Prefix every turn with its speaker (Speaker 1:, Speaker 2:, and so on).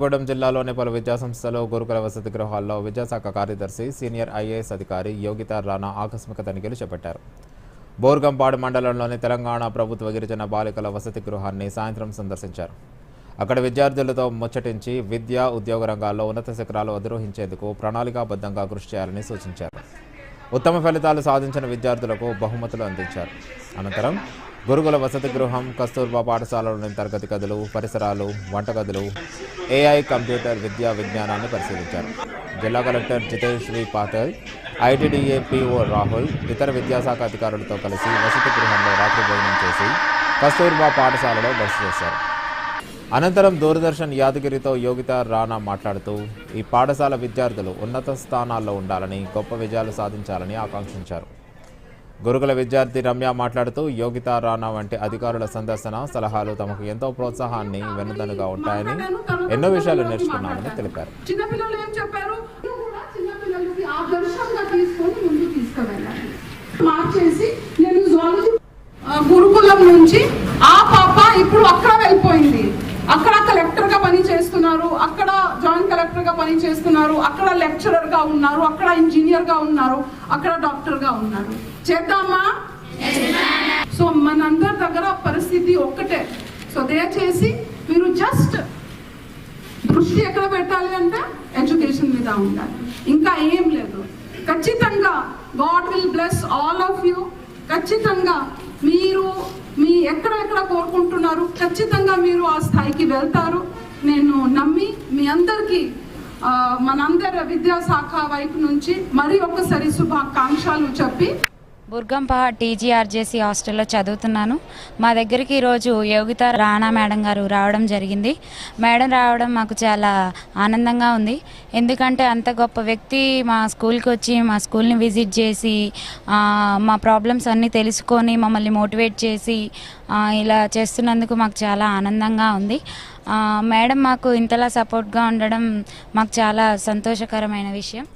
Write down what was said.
Speaker 1: కొత్తగూడెం జిల్లాలోని పలు విద్యాసంస్థలు గురుకుల వసతి గృహాల్లో విద్యాశాఖ కార్యదర్శి సీనియర్ ఐఏఎస్ అధికారి యోగిత రాణా ఆకస్మిక తనిఖీలు చేపట్టారు. బోర్గంపాడు మండలంలోని తెలంగాణ ప్రభుత్వ గిరిజన బాలికల వసతి గృహాన్ని సాయంత్రం సందర్శించారు. అక్కడ విద్యార్థులతో ముచ్చటించి విద్య ఉద్యోగ రంగాల్లో ఉన్నత శిఖరాలు అధిరోహించేందుకు ప్రణాళికాబద్ధంగా కృషి చేయాలని సూచించారు. ఉత్తమ ఫలితాలు సాధించిన విద్యార్థులకు బహుమతులు అందించారు. అనంతరం గురుకుల వసతి గృహం కస్తూర్బా పాఠశాలలోని తరగతి గదులు పరిసరాలు వంటగదులు ఏఐ కంప్యూటర్ విద్యా విజ్ఞానాన్ని పరిశీలించారు. జిల్లా collector Jitesh V. Patil ITDA PO Rahul ఇతర విద్యాశాఖ అధికారులతో కలిసి వసతి గృహంలో రాత్రి భోజనం చేసి కస్తూర్బా పాఠశాలలో బస చేశారు. అనంతరం దూరదర్శన్ యాదగిరితో యోగిత రాణా మాట్లాడుతూ ఈ పాఠశాల విద్యార్థులు ఉన్నత స్థానాల్లో ఉండాలని గొప్ప విజయాలు సాధించాలని ఆకాంక్షించారు. గురుకుల విద్యార్థి రమ్య మాట్లాడుతూ యోగిత రాణా వంటి అధికారుల సందర్శన సలహాలు తమకు ఎంతో ప్రోత్సాహాన్ని వెన్నుదన్నుగా ఉంటాయని ఎన్నో విషయాలు నేర్చుకున్నామని తెలిపారు.
Speaker 2: మార్చేసి నేను గురుకులం నుంచి ఆ పాప ఇప్పుడు అక్కడ వెళ్ళిపో అక్కడ కలెక్టర్గా పని చేస్తున్నారు అక్కడ జాయింట్ కలెక్టర్గా పని చేస్తున్నారు అక్కడ లెక్చరర్గా ఉన్నారు అక్కడ ఇంజనీర్గా ఉన్నారు అక్కడ డాక్టర్గా ఉన్నారు. చేద్దామా? సో మనందరి దగ్గర పరిస్థితి ఒక్కటే. సో దయచేసి మీరు జస్ట్ దృష్టి ఎక్కడ పెట్టాలి అంటే ఎడ్యుకేషన్ మీద ఉండాలి. ఇంకా ఏం లేదు. ఖచ్చితంగా god will bless all of you ఖచ్చితంగా మీరు మీ ఎక్కడెక్కడ కోరుకుంటున్నారు? ఖచ్చితంగా మీరు ఆ స్థాయికి వెళ్తారు. నేను నమ్మి మీ అందరికీ మనందరి విద్యాశాఖ వైపు నుంచి మరి ఒకసారి శుభాకాంక్షలు చెప్పి
Speaker 3: బుర్గంపహ టీజీఆర్జేసీ హాస్టల్లో చదువుతున్నాను. మా దగ్గరికి ఈరోజు యోగిత రాణా మేడం గారు రావడం జరిగింది. మేడం రావడం మాకు చాలా ఆనందంగా ఉంది. ఎందుకంటే అంత గొప్ప వ్యక్తి మా స్కూల్కి వచ్చి మా స్కూల్ని విజిట్ చేసి మా ప్రాబ్లమ్స్ అన్నీ తెలుసుకొని మమ్మల్ని మోటివేట్ చేసి ఇలా చేస్తున్నందుకు మాకు చాలా ఆనందంగా ఉంది. మేడం మాకు ఇంతలా సపోర్ట్గా ఉండడం మాకు చాలా సంతోషకరమైన విషయం.